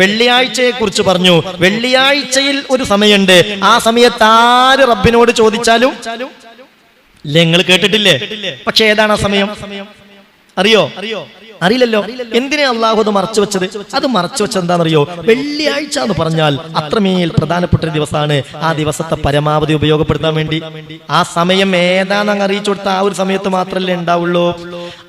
വെള്ളിയാഴ്ചയെ കുറിച്ച് പറഞ്ഞു. വെള്ളിയാഴ്ചയിൽ ഒരു സമയമുണ്ട്. ആ സമയത്ത് ആര് റബ്ബിനോട് ചോദിച്ചാലും? നിങ്ങൾ കേട്ടിട്ടില്ലേ? പക്ഷെ ഏതാണ് ആ സമയം? അറിയോ? അറിയില്ലല്ലോ. എന്തിനാ അള്ളാഹു അത് മറച്ചു വെച്ചത്? അത് മറച്ചു വെച്ചത് എന്താണെന്നറിയോ? വെള്ളിയാഴ്ച എന്ന് പറഞ്ഞാൽ അത്രമേൽ പ്രധാനപ്പെട്ട ഒരു ദിവസമാണ്. ആ ദിവസത്തെ പരമാവധി ഉപയോഗപ്പെടുത്താൻ വേണ്ടി. ആ സമയം ഏതാണെന്ന് അറിയിച്ചു കൊടുത്ത ആ ഒരു സമയത്ത് മാത്രമല്ലേ ഉണ്ടാവുള്ളൂ.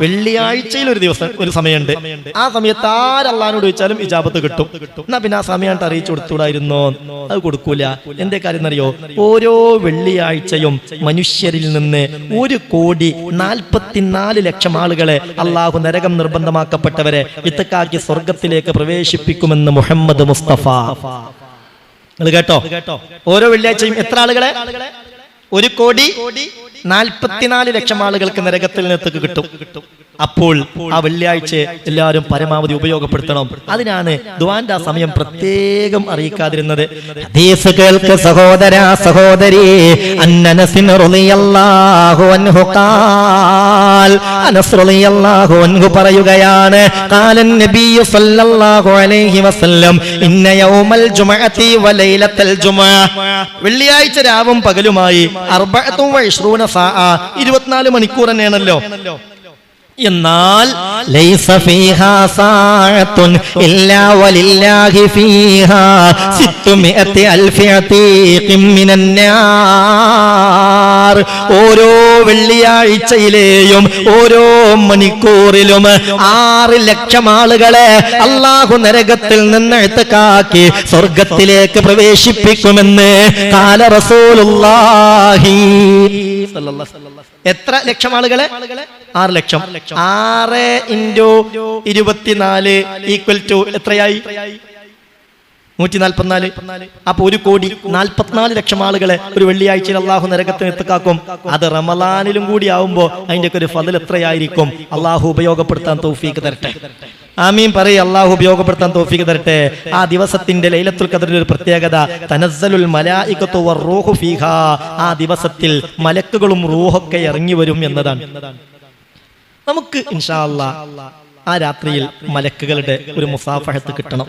വെള്ളിയാഴ്ചയിൽ ഒരു ദിവസം ഒരു സമയമുണ്ട്. ആ സമയത്ത് ആരല്ലാനോട് ചോദിച്ചാലും ഇജാബത്ത് കിട്ടും. എന്നാ പിന്നെ ആ സമയമായിട്ട് അറിയിച്ചു കൊടുത്തൂടായിരുന്നോ അത് കൊടുക്കൂല. എന്റെ കാര്യം എന്നറിയോ? ഓരോ വെള്ളിയാഴ്ചയും മനുഷ്യരിൽ നിന്ന് ഒരു കോടി നാൽപ്പത്തിനാല് ലക്ഷം ആളുകളെ അള്ളാഹു നരകം നിർബന്ധമാക്കപ്പെട്ടവരെ ഇത്തക്കാക്കി സ്വർഗത്തിലേക്ക് പ്രവേശിപ്പിക്കുമെന്ന് മുഹമ്മദ് മുസ്തഫ. നിങ്ങൾ കേട്ടോ? ഓരോ വെള്ളിയാഴ്ചയും എത്ര ആളുകളെ? ഒരു കോടി നാൽപ്പത്തിനാല് ലക്ഷം ആളുകൾക്ക് നരകത്തിൽ നിന്നത്തേക്ക് കിട്ടും. അപ്പോൾ ആ വെള്ളിയാഴ്ച എല്ലാവരും പരമാവധി ഉപയോഗപ്പെടുത്തണം. അതിനാണ് ദ്വാന്റെ ആ സമയം പ്രത്യേകം അറിയിക്കാതിരുന്നത്. ഹദീസ് സഹോദര സഹോദരി അൻഹു ഖാൽ. അനസ് അൻഹു പറയുകയാണ് നബിയു സല്ലല്ലാഹു അലൈഹി വസല്ലം ഇന്ന യൗമൽ വലൈലത്തൽ വെള്ളിയാഴ്ച രാവും പകലുമായി സാഅ ഇരുപത്തിനാല് മണിക്കൂർ തന്നെയാണല്ലോ. എന്നാൽ ഓരോ വെള്ളിയാഴ്ചയിലെയും ഓരോ മണിക്കൂറിലും ആറ് ലക്ഷം ആളുകളെ അള്ളാഹു നരകത്തിൽ നിന്ന് എഴുത്തക്കാക്കി സ്വർഗത്തിലേക്ക് പ്രവേശിപ്പിക്കുമെന്ന് കാല റസൂലുള്ളാഹി. എത്ര ലക്ഷം ആളുകളെ? ആറ് ലക്ഷം. ആറ് ഇന്റു ഇരുപത്തിനാല് ഈക്വൽ ടു എത്രയായി? നൂറ്റി നാൽപ്പത്തിനാല് അപ്പൊ ഒരു കോടി നാൽപ്പത്തിനാല് ലക്ഷം ആളുകളെ ഒരു വെള്ളിയാഴ്ചയിൽ അള്ളാഹു നരകത്തിന് എത്തുക്കാക്കും അത് റമലാനിലും കൂടി ആവുമ്പോ അതിന്റെ ഒക്കെ ഒരു ഫലൽ എത്രയായിരിക്കും? അള്ളാഹു ഉപയോഗപ്പെടുത്താൻ തൗഫീക്ക് തരട്ടെ. ആമീൻ. പറയും അള്ളാഹു ഉപയോഗപ്പെടുത്താൻ തോഫിക്ക് തരട്ടെ. ആ ദിവസത്തിന്റെ ലൈലത്തുൽ ഖദറിന്റെ ഒരു പ്രത്യേകത തനസ്സലുൽ മലായികത്തു ഫീഹാ. ആ ദിവസത്തിൽ മലക്കുകളും റൂഹൊക്കെ ഇറങ്ങി വരും എന്നതാണ്. നമുക്ക് ഇൻഷാ അല്ലാ ആ രാത്രിയിൽ മലക്കുകളുടെ ഒരു മുസാഫഹത്ത് കിട്ടണം.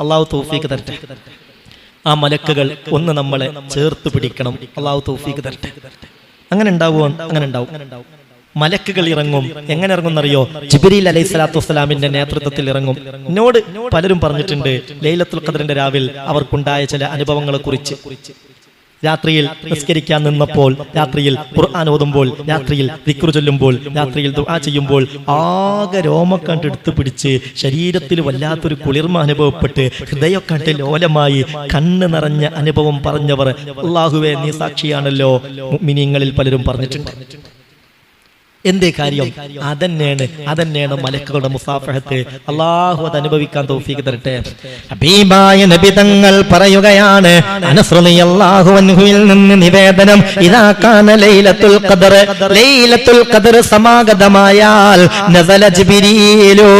അള്ളാഹു തൗഫീക്ക് തരട്ടെ. ആ മലക്കുകൾ ഒന്ന് നമ്മളെ ചേർത്ത് പിടിക്കണം. അള്ളാഹു തൗഫീക്ക് തരട്ടെ. അങ്ങനെ ഉണ്ടാവുമോ? അങ്ങനെ ഉണ്ടാവും. മലക്കുകൾ ഇറങ്ങും. എങ്ങനെ ഇറങ്ങും എന്നറിയോ ജിബിരിൽ അലൈഹി സ്വലാത്തു വസ്സലാമിന്റെ നേതൃത്വത്തിൽ ഇറങ്ങും. എന്നോട് പലരും പറഞ്ഞിട്ടുണ്ട് ലൈലത്തുൽ ഖദറിന്റെ രാവിൽ അവർക്കുണ്ടായ ചില അനുഭവങ്ങളെ കുറിച്ച് രാത്രിയിൽ നിസ്കരിക്കാൻ നിന്നപ്പോൾ രാത്രിയിൽ ഖുർആൻ ഓതുമ്പോൾ രാത്രിയിൽ ദിക്ർ ചൊല്ലുമ്പോൾ രാത്രിയിൽ ദുആ ചെയ്യുമ്പോൾ ആകെ രോമക്കണ്ട് എടുത്ത് പിടിച്ച് ശരീരത്തിൽ വല്ലാത്തൊരു കുളിർമ അനുഭവപ്പെട്ട് ഹൃദയക്കണ്ട് ലോലമായി കണ്ണ് നിറഞ്ഞ അനുഭവം പറഞ്ഞവർ അള്ളാഹുവെ നീ സാക്ഷിയാണല്ലോ മിനിങ്ങളിൽ പലരും പറഞ്ഞിട്ടുണ്ട്. എന്തേ കാര്യം? അതന്നെയാണ് അതന്നെയാണ് മലക്കുകളുടെ മുസാഫഹത്ത്. അള്ളാഹു അത് അനുഭവിക്കാൻ തോഫീക്ക് തരട്ടെ. ഹബീബായ നബി തങ്ങൾ പറയുകയാണ് അനസ് റളിയല്ലാഹു അൻഹുവിൽ നിന്ന് നിവേദനം ഇദാ കാന ലൈലത്തുൽ ഖദർ ലൈലത്തുൽ ഖദർ സമാഗതമായാൽ നസല ജിബ്രീലു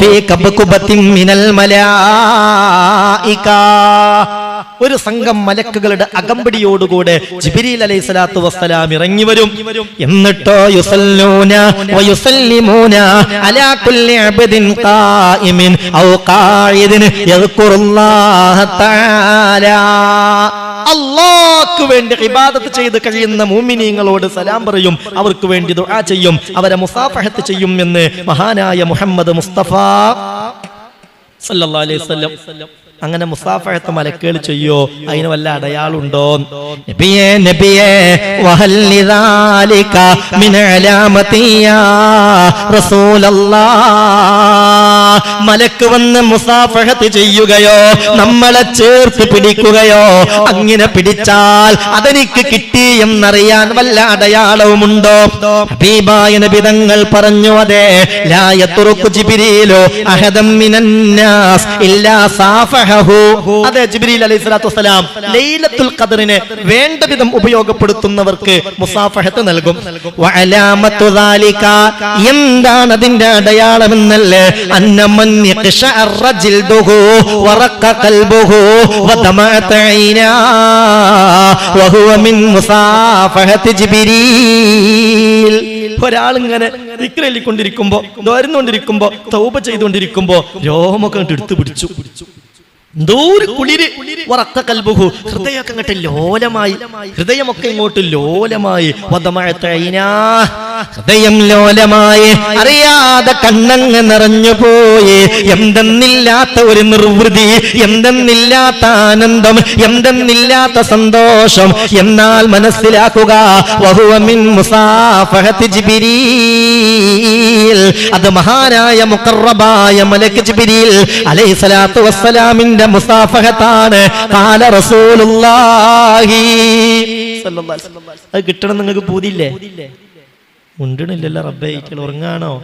ഫീ കബ്കുബത്തിൻ മിനൽ മലായിക. ഒരു സംഘം മലക്കുകളുടെ അകമ്പടിയോടുകൂടെ ജിബിരിൽ അലൈഹി സ്വലാത്തു വസ്സലാം ഇറങ്ങി വരും. എന്നിട്ടോ യുസല്ലൂന വയുസല്ലിമൂന അലാ കുല്ലി അബ്ദിൻ ഖായിമിൻ ഔ ഖായിദിൻ യദ്കുറുല്ലാഹ തആല. അള്ളാഹ്ക്ക് വേണ്ടി ഇബാദത്ത് ചെയ്ത് കഴിയുന്ന മൂമിനീങ്ങളോട് സലാം പറയും. അവർക്ക് വേണ്ടി ദുആ ചെയ്യും. അവരെ മുസാഫഹത്ത് ചെയ്യും എന്ന് മഹാനായ മുഹമ്മദ് മുസ്തഫ സല്ലല്ലാഹു അലൈഹി വസല്ലം അങ്ങനെ മുസാഫഹത്ത് മലക്കുകൾ ചെയ്യോ? അതിന് വല്ല അടയാളുണ്ടോ? നബിയേ നബിയേ വഹൽ ലിദാലിക മിൻ മലക്ക് വന്ന് മുസാഫഹത്ത് ചെയ്യുകയോ? നമ്മളെ ചേർത്ത് പിടിക്കുകയോ? അങ്ങനെ പിടിച്ചാൽ അതെനിക്ക് കിട്ടി എന്നറിയാൻ വല്ല അടയാളവുമുണ്ടോ? ഹബീബായ നബിതങ്ങൾ പറഞ്ഞു അതെ. ലാ ജിബിരിയിലോ അഹദം മിനന്നാസ് ഇല്ലാ സാഫഹഹു. അതെ ജിബ്രീൽ അലൈഹി സ്വലാത്തു വസ്സലാം ലൈലത്തുൽ ഖദറിനെ വേണ്ട വിധം ഉപയോഗപ്പെടുത്തുന്നവർക്ക് മുസാഫഹത്ത് നൽകും. വഅലാമത്തു ദാലിക എന്താണ് അതിന്റെ അടയാളമെന്നല്ലേ അന്നമൻ യഖ്ശഅറ ജിൽദുഹു വറഖ ഖൽബുഹു വദമഅത ഐനാ വഹുവ മിൻ ഒരാളിങ്ങനെ വിക്രലിക്കൊണ്ടിരിക്കുമ്പോ ദോരുന്നോണ്ടിരിക്കുമ്പോ തൗപ ചെയ്തുകൊണ്ടിരിക്കുമ്പോ രോമൊക്കെ എടുത്തു പിടിച്ചു. ഹൃദയമൊക്കെ ഇങ്ങോട്ട് ലോലമായി. ഹൃദയം ലോലമായി അറിയാതെ കണ്ണങ്ങ് നിറഞ്ഞു പോയി. എന്തെന്നില്ലാത്ത ഒരു നിർവൃതി എന്തെന്നില്ലാത്ത ആനന്ദം എന്തെന്നില്ലാത്ത സന്തോഷം. എന്നാൽ മനസ്സിലാക്കുക മുസാഫഹത്തി അത് മഹാനായ മുക്കറബായ മലക്ക് ജിബ്രീൽ അലൈഹി സ്വലാത്തു വസ്സലാമിന്റെ മുസാഫഹത്താണ്. കാല റസൂലുള്ളാഹി. അത് കിട്ടണം നിങ്ങൾക്ക് പൂതിയില്ലേ? ഉണ്ടണില്ലല്ലോ റബ്ബെ ഇക്കൽ ഉറങ്ങാണോ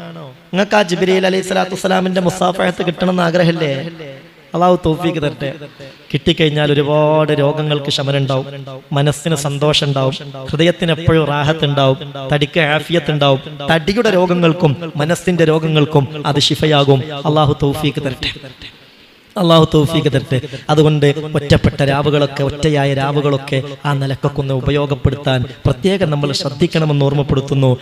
നിങ്ങൾക്ക് ആ ജിബിരിയിൽ അലൈഹി സ്വലാത്തു വസ്സലാമിന്റെ മുസാഫഹത്ത് കിട്ടണം എന്ന് ആഗ്രഹമല്ലേ? അള്ളാഹു തോഫീക്ക് തരട്ടെ. കിട്ടിക്കഴിഞ്ഞാൽ ഒരുപാട് രോഗങ്ങൾക്ക് ശമനം ഉണ്ടാവും മനസ്സിന് സന്തോഷം ഉണ്ടാവും ഹൃദയത്തിന് എപ്പോഴും റാഹത്ത് ഉണ്ടാവും തടിക്ക് ആഫിയത്ത് ഉണ്ടാവും തടിയുടെ രോഗങ്ങൾക്കും മനസ്സിന്റെ രോഗങ്ങൾക്കും അത് ശിഫയാകും. അള്ളാഹു തോഫിക്ക് തരട്ടെ. അള്ളാഹു തോഫിക്ക് തരട്ടെ. അതുകൊണ്ട് ഒറ്റപ്പെട്ട രാവുകളൊക്കെ ഒറ്റയായ രാവുകളൊക്കെ ആ നിലക്കൊക്കെ ഒന്ന് ഉപയോഗപ്പെടുത്താൻ പ്രത്യേകം നമ്മൾ ശ്രദ്ധിക്കണമെന്ന് ഓർമ്മപ്പെടുത്തുന്നു.